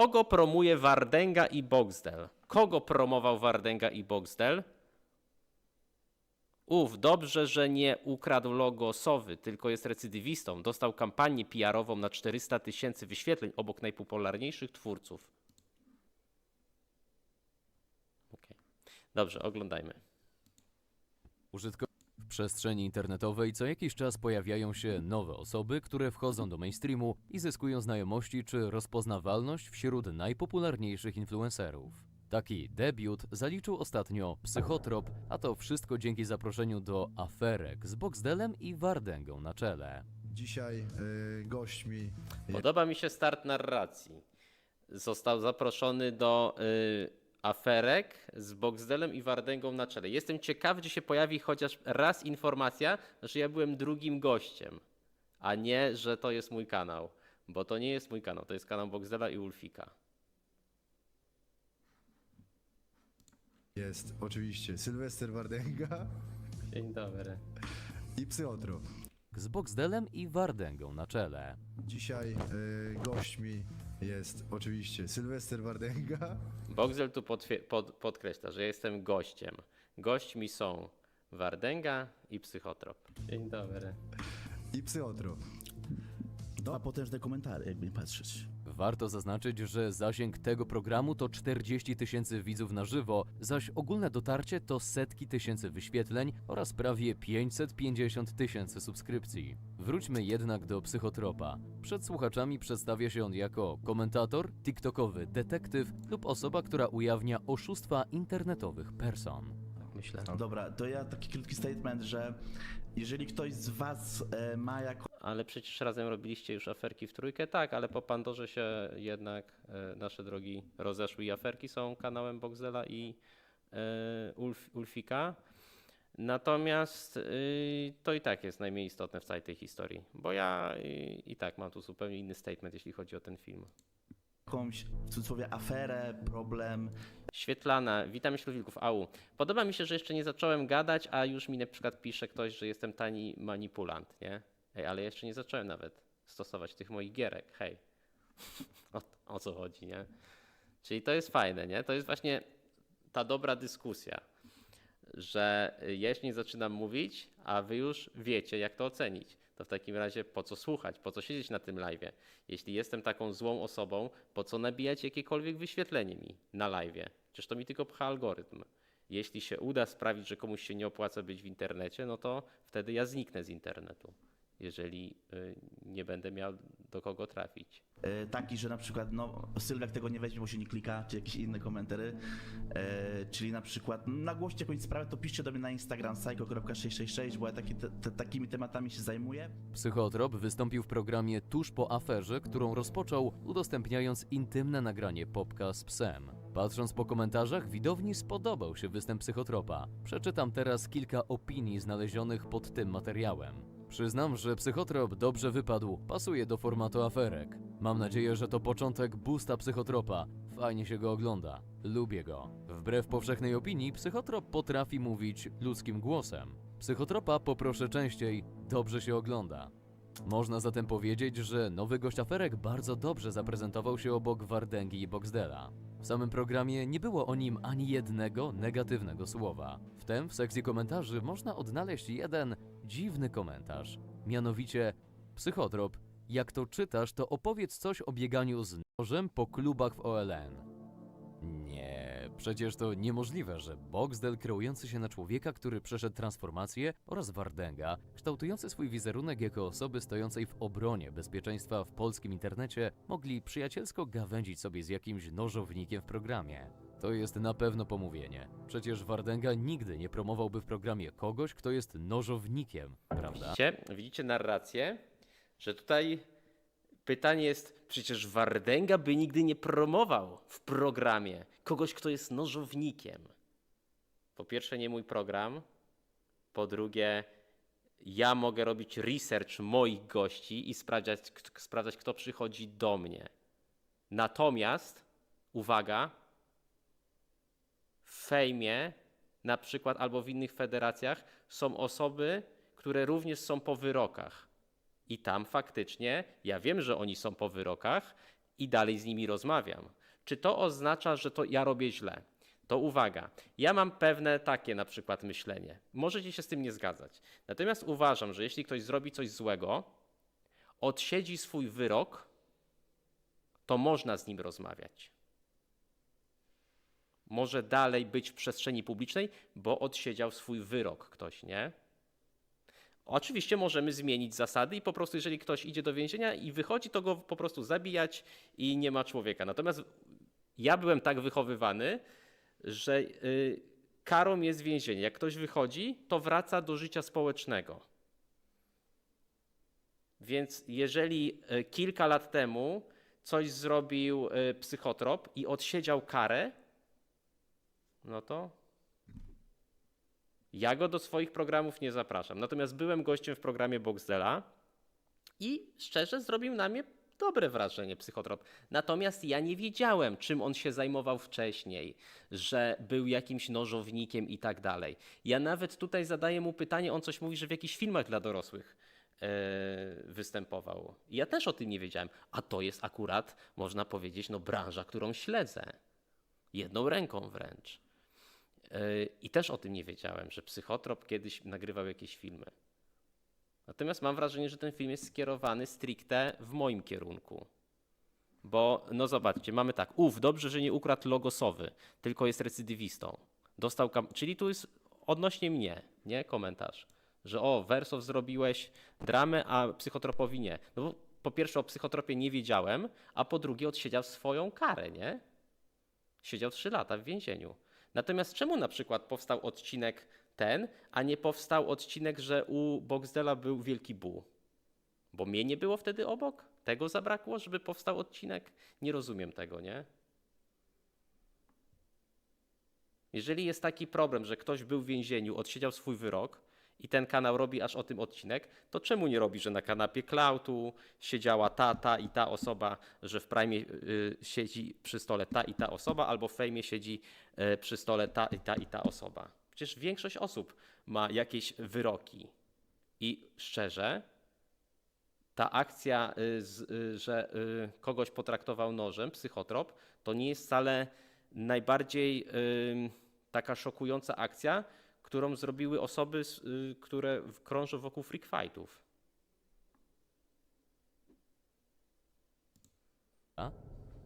Kogo promuje Wardenga i Boxdel? Kogo promował Wardenga i Boxdel? Uf, dobrze, że nie ukradł logo Sowy, tylko jest recydywistą. Dostał kampanię PR-ową na 400 tysięcy wyświetleń obok najpopularniejszych twórców. Okej. Dobrze, oglądajmy. Użytko... Przestrzeni internetowej co jakiś czas pojawiają się nowe osoby, które wchodzą do mainstreamu i zyskują znajomości czy rozpoznawalność wśród najpopularniejszych influencerów. Taki debiut zaliczył ostatnio Psychotrop, a to wszystko dzięki zaproszeniu do aferek z Boxdelem i Wardęgą na czele. Dzisiaj y, gośćmi Podoba mi się start narracji. Został zaproszony do y, aferek z Boxdelem i Wardęgą na czele. Jestem ciekawy, czy się pojawi chociaż raz informacja, że ja byłem drugim gościem, a nie, że to jest mój kanał. Bo to nie jest mój kanał, to jest kanał Boxdela i Ulfika. jest oczywiście Sylwester Wardęga Dzień dobry. i Psychotrop. Z Boxdelem i Wardęgą na czele. Dzisiaj y, gośćmi jest oczywiście Sylwester Wardęga Boxdel tu potwie- pod, podkreśla, że jestem gościem. Gośćmi są Wardęga i Psychotrop. Dzień dobry. i Psychotrop. Dwa potężne komentarze, jakby nie patrzeć. Warto zaznaczyć, że zasięg tego programu to 40 tysięcy widzów na żywo, zaś ogólne dotarcie to setki tysięcy wyświetleń oraz prawie 550 tysięcy subskrypcji. Wróćmy jednak do psychotropa. Przed słuchaczami przedstawia się on jako komentator, TikTokowy detektyw lub osoba, która ujawnia oszustwa internetowych person. Tak myślę. Dobra, to ja taki krótki statement, że jeżeli ktoś z was e, ma jako Ale przecież razem robiliście już aferki w trójkę, tak, ale po Pandorze się jednak e, nasze drogi rozeszły i aferki są kanałem Boxdela i e, Ulf, Ulfika. Natomiast y, to i tak jest najmniej istotne w całej tej historii, bo ja y, i tak mam tu zupełnie inny statement, jeśli chodzi o ten film. jakąś, w cudzysłowie, aferę, problem, Świetlana, witam wśród wilków. Au. Podoba mi się, że jeszcze nie zacząłem gadać, a już mi na przykład pisze ktoś, że jestem tani manipulant, nie? Ej, ale jeszcze nie zacząłem nawet stosować tych moich gierek. Hej. O, o co chodzi, nie? Czyli to jest fajne, nie? To jest właśnie ta dobra dyskusja, że nie zaczynam mówić, a wy już wiecie, jak to ocenić. To w takim razie po co słuchać, po co siedzieć na tym live'ie? Jeśli jestem taką złą osobą, po co nabijać jakiekolwiek wyświetlenie mi na live'ie? Przecież to mi tylko pcha algorytm. Jeśli się uda sprawić, że komuś się nie opłaca być w internecie, no to wtedy ja zniknę z internetu, jeżeli y, nie będę miał do kogo trafić. e, taki, że na przykład, no, Sylwek tego nie weźmie, bo się nie klika, czy jakieś inne komentary, e, czyli na przykład nagłoście jakąś sprawę, to piszcie do mnie na Instagram psycho.666, bo ja taki, te, takimi tematami się zajmuję. Psychotrop wystąpił w programie tuż po aferze, którą rozpoczął, udostępniając intymne nagranie Popka z psem. Patrząc po komentarzach, widowni spodobał się występ Psychotropa. Przeczytam teraz kilka opinii znalezionych pod tym materiałem. Przyznam, że Psychotrop dobrze wypadł, pasuje do formatu aferek. Mam nadzieję, że to początek boosta Psychotropa. Fajnie się go ogląda. Lubię go. Wbrew powszechnej opinii, Psychotrop potrafi mówić ludzkim głosem. Psychotropa poproszę częściej, dobrze się ogląda. Można zatem powiedzieć, że nowy gość aferek bardzo dobrze zaprezentował się obok Wardęgi i Boxdela. W samym programie nie było o nim ani jednego negatywnego słowa. Wtem w sekcji komentarzy można odnaleźć jeden dziwny komentarz. Mianowicie, psychotrop, jak to czytasz, to opowiedz coś o bieganiu z nożem po klubach w OLN. Nie, przecież to niemożliwe, że Boxdel kreujący się na człowieka, który przeszedł transformację oraz Wardęga, kształtujący swój wizerunek jako osoby stojącej w obronie bezpieczeństwa w polskim internecie, mogli przyjacielsko gawędzić sobie z jakimś nożownikiem w programie. To jest na pewno pomówienie. Przecież Wardęga nigdy nie promowałby w programie kogoś, kto jest nożownikiem, prawda? Widzicie? Widzicie narrację? Że tutaj pytanie jest, przecież Wardęga by nigdy nie promował w programie kogoś, kto jest nożownikiem. Po pierwsze, nie mój program. Po drugie, ja mogę robić research moich gości i sprawdzać, sprawdzać kto przychodzi do mnie. Natomiast, uwaga, w fejmie, na przykład albo w innych federacjach, są osoby, które również są po wyrokach. I tam faktycznie, ja wiem, że oni są po wyrokach i dalej z nimi rozmawiam. Czy to oznacza, że to ja robię źle? To uwaga, ja mam pewne takie na przykład myślenie. Możecie się z tym nie zgadzać. Natomiast uważam, że jeśli ktoś zrobi coś złego, odsiedzi swój wyrok, to można z nim rozmawiać. Może dalej być w przestrzeni publicznej, bo odsiedział swój wyrok ktoś, nie? Oczywiście możemy zmienić zasady i po prostu, jeżeli ktoś idzie do więzienia i wychodzi, to go po prostu zabijać i nie ma człowieka. Natomiast ja byłem tak wychowywany, że y, karą jest więzienie. Jak ktoś wychodzi, to wraca do życia społecznego. Więc jeżeli y, kilka lat temu coś zrobił y, psychotrop i odsiedział karę, no to ja go do swoich programów nie zapraszam. Natomiast byłem gościem w programie Boxdela i szczerze zrobił na mnie dobre wrażenie psychotrop. Natomiast ja nie wiedziałem, czym on się zajmował wcześniej, że był jakimś nożownikiem i tak dalej. Ja nawet tutaj zadaję mu pytanie, on coś mówi, że w jakichś filmach dla dorosłych e, występował. Ja też o tym nie wiedziałem. A to jest akurat, można powiedzieć, no branża, którą śledzę. Jedną ręką wręcz. Yy, I też o tym nie wiedziałem, że psychotrop kiedyś nagrywał jakieś filmy. Natomiast mam wrażenie, że ten film jest skierowany stricte w moim kierunku. Bo, no zobaczcie, mamy tak, ów, dobrze, że nie ukradł logosowy, tylko jest recydywistą. Dostał, kam- czyli tu jest odnośnie mnie, nie, komentarz, że o, Wersow zrobiłeś dramę, a psychotropowi nie. No bo po pierwsze o psychotropie nie wiedziałem, a po drugie odsiedział swoją karę, nie? Siedział 3 lata w więzieniu. Natomiast czemu na przykład powstał odcinek ten, a nie powstał odcinek, że u Boxdela był Wielki Bu? Bo mnie nie było wtedy obok? Tego zabrakło, żeby powstał odcinek? Nie rozumiem tego, nie? Jeżeli jest taki problem, że ktoś był w więzieniu, odsiedział swój wyrok i ten kanał robi aż o tym odcinek, to czemu nie robi, że na kanapie Klautu siedziała ta, ta i ta osoba, że w Prime y, siedzi przy stole ta i ta osoba, albo w Fejmie siedzi y, przy stole ta i ta i ta osoba? Przecież większość osób ma jakieś wyroki. I szczerze, ta akcja, y, że kogoś potraktował nożem, psychotrop, to nie jest wcale najbardziej taka szokująca akcja, którą zrobiły osoby, y, które krążą wokół freak fightów. A?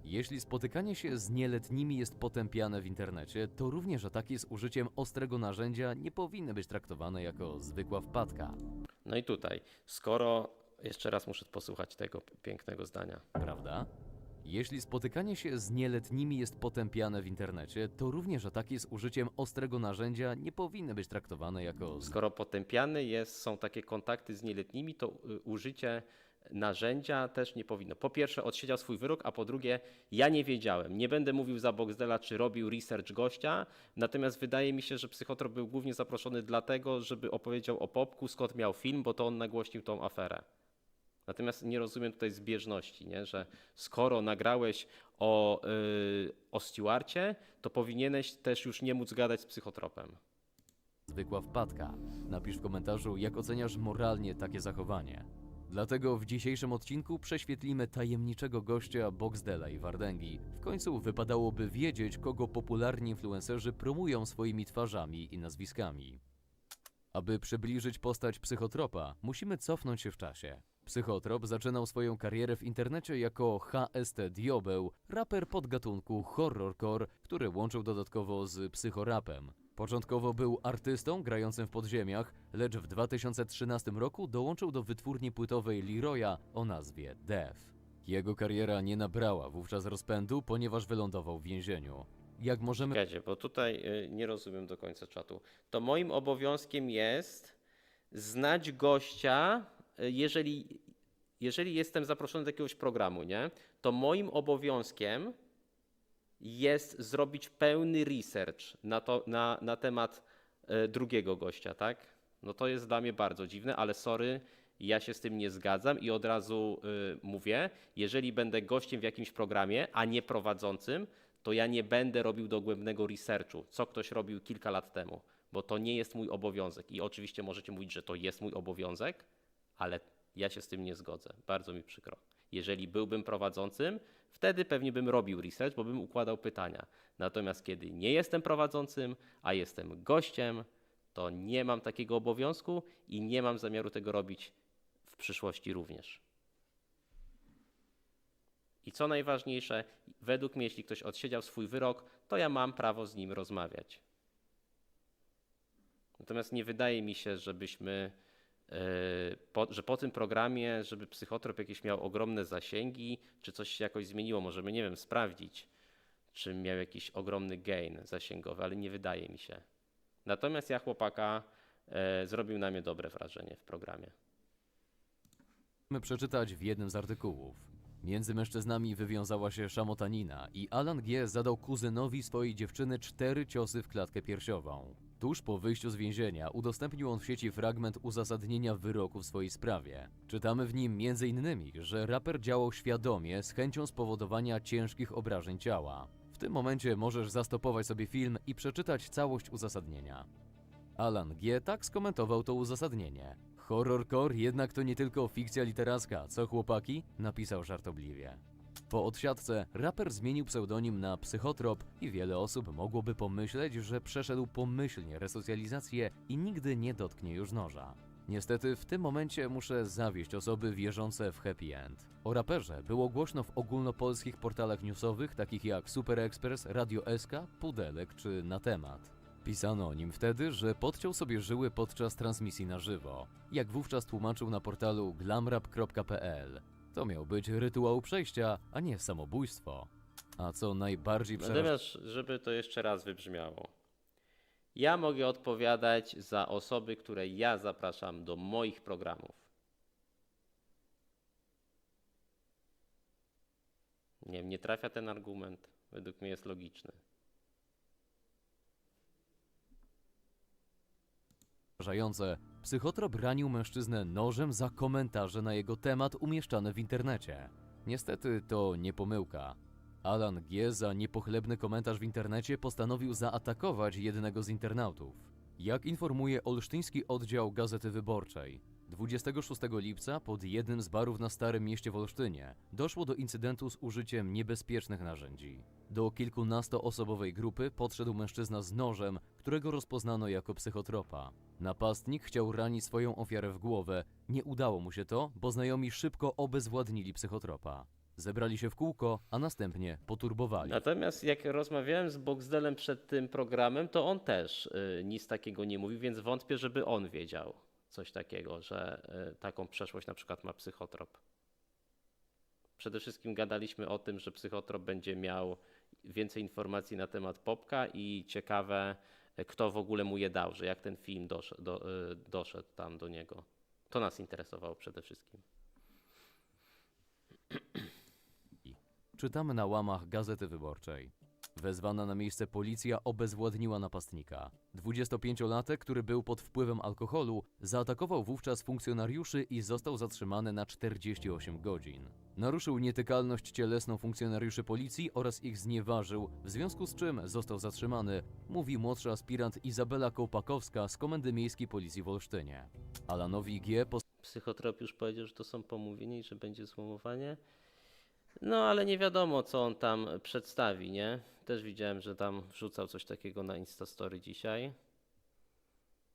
Jeśli spotykanie się z nieletnimi jest potępiane w internecie, to również ataki z użyciem ostrego narzędzia nie powinny być traktowane jako zwykła wpadka, No i tutaj, skoro jeszcze raz muszę posłuchać tego pięknego zdania. prawda? Jeśli spotykanie się z nieletnimi jest potępiane w internecie, to również ataki z użyciem ostrego narzędzia nie powinny być traktowane jako Skoro potępiany jest, są takie kontakty z nieletnimi, to y, użycie narzędzia też nie powinno. Po pierwsze, odsiedział swój wyrok, a po drugie, ja nie wiedziałem. Nie będę mówił za Boxdela, czy robił research gościa, natomiast wydaje mi się, że psychotrop był głównie zaproszony dlatego, żeby opowiedział o Popku, skąd miał film, bo to on nagłośnił tą aferę. Natomiast nie rozumiem tutaj zbieżności, nie? że skoro nagrałeś o, yy, o Stewarcie, to powinieneś też już nie móc gadać z psychotropem. zwykła wpadka. Napisz w komentarzu, jak oceniasz moralnie takie zachowanie. Dlatego w dzisiejszym odcinku prześwietlimy tajemniczego gościa Boxdela i Wardęgi. W końcu wypadałoby wiedzieć, kogo popularni influencerzy promują swoimi twarzami i nazwiskami. Aby przybliżyć postać psychotropa, musimy cofnąć się w czasie. Psychotrop zaczynał swoją karierę w internecie jako HST Diobeł, raper podgatunku horrorcore, który łączył dodatkowo z psychorapem. Początkowo był artystą grającym w podziemiach, lecz w 2013 roku dołączył do wytwórni płytowej Leroya o nazwie Death. Jego kariera nie nabrała wówczas rozpędu, ponieważ wylądował w więzieniu. Jak możemy Czekajcie, bo tutaj y, nie rozumiem do końca czatu. To moim obowiązkiem jest znać gościa, jeżeli, jeżeli jestem zaproszony do jakiegoś programu, nie? To moim obowiązkiem jest zrobić pełny research na, to, na, na temat y, drugiego gościa, tak? No to jest dla mnie bardzo dziwne, ale sorry, ja się z tym nie zgadzam i od razu y, mówię, jeżeli będę gościem w jakimś programie, a nie prowadzącym, to ja nie będę robił dogłębnego researchu, co ktoś robił kilka lat temu, bo to nie jest mój obowiązek. I oczywiście możecie mówić, że to jest mój obowiązek, ale ja się z tym nie zgodzę. Bardzo mi przykro. Jeżeli byłbym prowadzącym, Wtedy pewnie bym robił research, bo bym układał pytania. Natomiast kiedy nie jestem prowadzącym, a jestem gościem, to nie mam takiego obowiązku i nie mam zamiaru tego robić w przyszłości również. I co najważniejsze, według mnie, jeśli ktoś odsiedział swój wyrok, to ja mam prawo z nim rozmawiać. Natomiast nie wydaje mi się, żebyśmy, po, że po tym programie, żeby psychotrop jakieś miał ogromne zasięgi, czy coś się jakoś zmieniło. Możemy, nie wiem, sprawdzić, czy miał jakiś ogromny gain zasięgowy, ale nie wydaje mi się. Natomiast ja chłopaka e, zrobił na mnie dobre wrażenie w programie. Możemy przeczytać w jednym z artykułów. Między mężczyznami wywiązała się szamotanina i Alan G. zadał kuzynowi swojej dziewczyny cztery ciosy w klatkę piersiową. Tuż po wyjściu z więzienia udostępnił on w sieci fragment uzasadnienia wyroku w swojej sprawie. Czytamy w nim m.in., że raper działał świadomie z chęcią spowodowania ciężkich obrażeń ciała. W tym momencie możesz zastopować sobie film i przeczytać całość uzasadnienia. Alan G. tak skomentował to uzasadnienie. Horrorcore jednak to nie tylko fikcja literacka, co chłopaki? Napisał żartobliwie. Po odsiadce raper zmienił pseudonim na Psychotrop i wiele osób mogłoby pomyśleć, że przeszedł pomyślnie resocjalizację i nigdy nie dotknie już noża. Niestety w tym momencie muszę zawieść osoby wierzące w happy end. O raperze było głośno w ogólnopolskich portalach newsowych takich jak Super Express, Radio SK, Pudelek czy Na Temat. Pisano o nim wtedy, że podciął sobie żyły podczas transmisji na żywo. Jak wówczas tłumaczył na portalu glamrap.pl. To miał być rytuał przejścia, a nie samobójstwo. A co najbardziej przerażające... Natomiast, żeby to jeszcze raz wybrzmiało. Ja mogę odpowiadać za osoby, które ja zapraszam do moich programów. Nie wiem, nie trafia ten argument. Według mnie jest logiczny. przerażające, psychotrop ranił mężczyznę nożem za komentarze na jego temat umieszczane w internecie. Niestety to nie pomyłka. Alan G. za niepochlebny komentarz w internecie postanowił zaatakować jednego z internautów. Jak informuje olsztyński oddział Gazety Wyborczej, 26 lipca pod jednym z barów na Starym Mieście w Olsztynie doszło do incydentu z użyciem niebezpiecznych narzędzi. Do kilkunastoosobowej grupy podszedł mężczyzna z nożem, którego rozpoznano jako psychotropa. Napastnik chciał ranić swoją ofiarę w głowę. Nie udało mu się to, bo znajomi szybko obezwładnili psychotropa. Zebrali się w kółko, a następnie poturbowali. Natomiast jak rozmawiałem z Boxdelem przed tym programem, to on też y, nic takiego nie mówił, więc wątpię, żeby on wiedział coś takiego, że y, taką przeszłość na przykład ma psychotrop. Przede wszystkim gadaliśmy o tym, że psychotrop będzie miał więcej informacji na temat Popka i ciekawe, y, kto w ogóle mu je dał, że jak ten film doszedł, do, y, doszedł tam do niego. To nas interesowało przede wszystkim. Czytamy na łamach Gazety Wyborczej. Wezwana na miejsce policja obezwładniła napastnika. 25-latek, który był pod wpływem alkoholu, zaatakował wówczas funkcjonariuszy i został zatrzymany na 48 godzin. Naruszył nietykalność cielesną funkcjonariuszy policji oraz ich znieważył, w związku z czym został zatrzymany, mówi młodszy aspirant Izabela Kołpakowska z Komendy Miejskiej Policji w Olsztynie. Alanowi G. Psychotrop już powiedział, że to są pomówienia i że będzie złomowanie. No ale nie wiadomo, co on tam przedstawi, nie? Też widziałem, że tam wrzucał coś takiego na Instastory dzisiaj.